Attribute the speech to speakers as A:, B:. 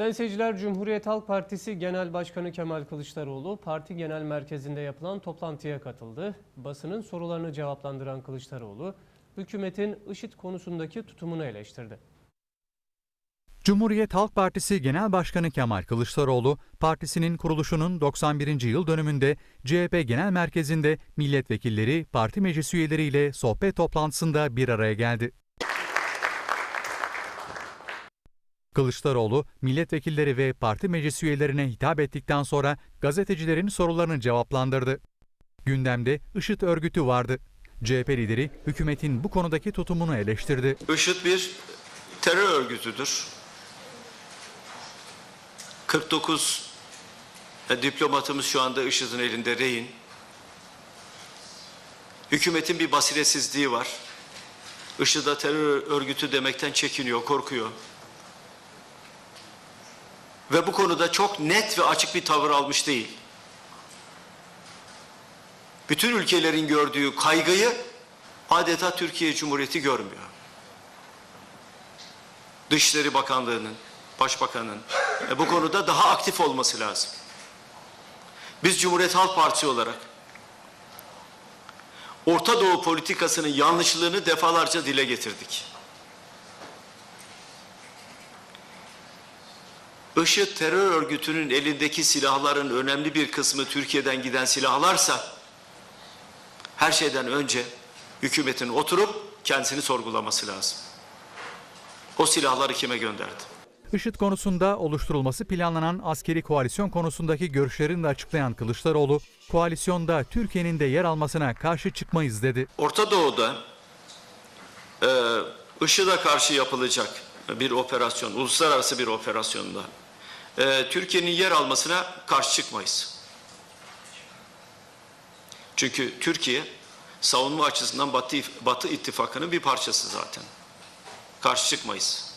A: Sayın seyirciler, Cumhuriyet Halk Partisi Genel Başkanı Kemal Kılıçdaroğlu parti genel merkezinde yapılan toplantıya katıldı. Basının sorularını cevaplandıran Kılıçdaroğlu, hükümetin IŞİD konusundaki tutumunu eleştirdi.
B: Cumhuriyet Halk Partisi Genel Başkanı Kemal Kılıçdaroğlu, partisinin kuruluşunun 91. yıl dönümünde CHP Genel Merkezi'nde milletvekilleri, parti meclis üyeleriyle sohbet toplantısında bir araya geldi. Kılıçdaroğlu, milletvekilleri ve parti meclis üyelerine hitap ettikten sonra gazetecilerin sorularını cevaplandırdı. Gündemde IŞİD örgütü vardı. CHP lideri hükümetin bu konudaki tutumunu eleştirdi.
C: IŞİD bir terör örgütüdür. 49 e, diplomatımız şu anda IŞİD'in elinde rehin. Hükümetin bir basiretsizliği var. IŞİD'e terör örgütü demekten çekiniyor, korkuyor. Ve bu konuda çok net ve açık bir tavır almış değil. Bütün ülkelerin gördüğü kaygıyı adeta Türkiye Cumhuriyeti görmüyor. Dışişleri Bakanlığı'nın, Başbakan'ın e, bu konuda daha aktif olması lazım. Biz Cumhuriyet Halk Partisi olarak Orta Doğu politikasının yanlışlığını defalarca dile getirdik. IŞİD terör örgütünün elindeki silahların önemli bir kısmı Türkiye'den giden silahlarsa her şeyden önce hükümetin oturup kendisini sorgulaması lazım. O silahları kime gönderdi?
B: IŞİD konusunda oluşturulması planlanan askeri koalisyon konusundaki görüşlerini de açıklayan Kılıçdaroğlu, koalisyonda Türkiye'nin de yer almasına karşı çıkmayız dedi.
C: Orta Doğu'da e, IŞİD'e karşı yapılacak bir operasyon, uluslararası bir operasyonda e, Türkiye'nin yer almasına karşı çıkmayız. Çünkü Türkiye savunma açısından Batı, Batı ittifakının bir parçası zaten. Karşı çıkmayız.